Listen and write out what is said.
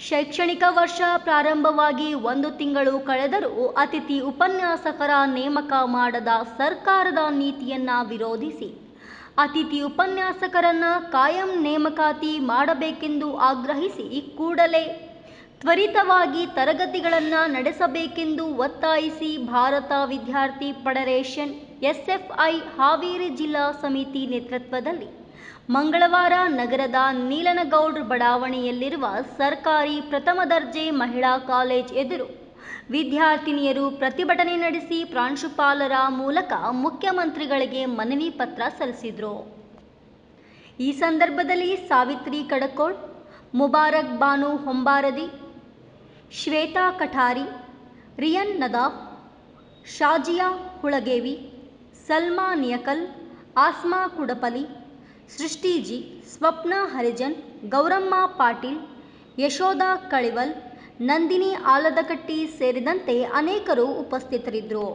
ಶೈಕ್ಷಣಿಕ ವರ್ಷ ಪ್ರಾರಂಭವಾಗಿ ಒಂದು ತಿಂಗಳು ಕಳೆದರೂ ಅತಿಥಿ ಉಪನ್ಯಾಸಕರ ನೇಮಕ ಮಾಡದ ಸರ್ಕಾರದ ನೀತಿಯನ್ನ ವಿರೋಧಿಸಿ ಅತಿಥಿ ಉಪನ್ಯಾಸಕರನ್ನು ಕಾಯಂ ನೇಮಕಾತಿ ಮಾಡಬೇಕೆಂದು ಆಗ್ರಹಿಸಿ ಕೂಡಲೇ ತ್ವರಿತವಾಗಿ ತರಗತಿಗಳನ್ನು ನಡೆಸಬೇಕೆಂದು ಒತ್ತಾಯಿಸಿ ಭಾರತ ವಿದ್ಯಾರ್ಥಿ ಫೆಡರೇಷನ್ ಎಸ್ಎಫ್ಐ ಹಾವೇರಿ ಜಿಲ್ಲಾ ಸಮಿತಿ ನೇತೃತ್ವದಲ್ಲಿ ಮಂಗಳವಾರ ನಗರದ ನೀಲನಗೌಡ್ರ ಬಡಾವಣೆಯಲ್ಲಿರುವ ಸರ್ಕಾರಿ ಪ್ರಥಮ ದರ್ಜೆ ಮಹಿಳಾ ಕಾಲೇಜ್ ಎದುರು ವಿದ್ಯಾರ್ಥಿನಿಯರು ಪ್ರತಿಭಟನೆ ನಡೆಸಿ ಪ್ರಾಂಶುಪಾಲರ ಮೂಲಕ ಮುಖ್ಯಮಂತ್ರಿಗಳಿಗೆ ಮನವಿ ಪತ್ರ ಸಲ್ಲಿಸಿದರು. ಈ ಸಂದರ್ಭದಲ್ಲಿ ಸಾವಿತ್ರಿ ಕಡಕೋಳ್, ಮುಬಾರಕ್ ಬಾನು ಹೊಂಬಾರದಿ, ಶ್ವೇತಾ ಕಠಾರಿ, ರಿಯನ್ ನದಾಫ್, ಶಾಜಿಯಾ ಹುಳಗೇವಿ, ಸಲ್ಮಾ ನಿಯಕಲ್, ಆಸ್ಮಾ ಕುಡಪಲಿ ಸೃಷ್ಟಿಜಿ ಸ್ವಪ್ನ ಹರಿಜನ್ ಗೌರಮ್ಮ ಪಾಟೀಲ್ ಯಶೋಧ ಕಳಿವಲ್ ನಂದಿನಿ ಆಲದಕಟ್ಟಿ ಸೇರಿದಂತೆ ಅನೇಕರು ಉಪಸ್ಥಿತರಿದ್ದರು.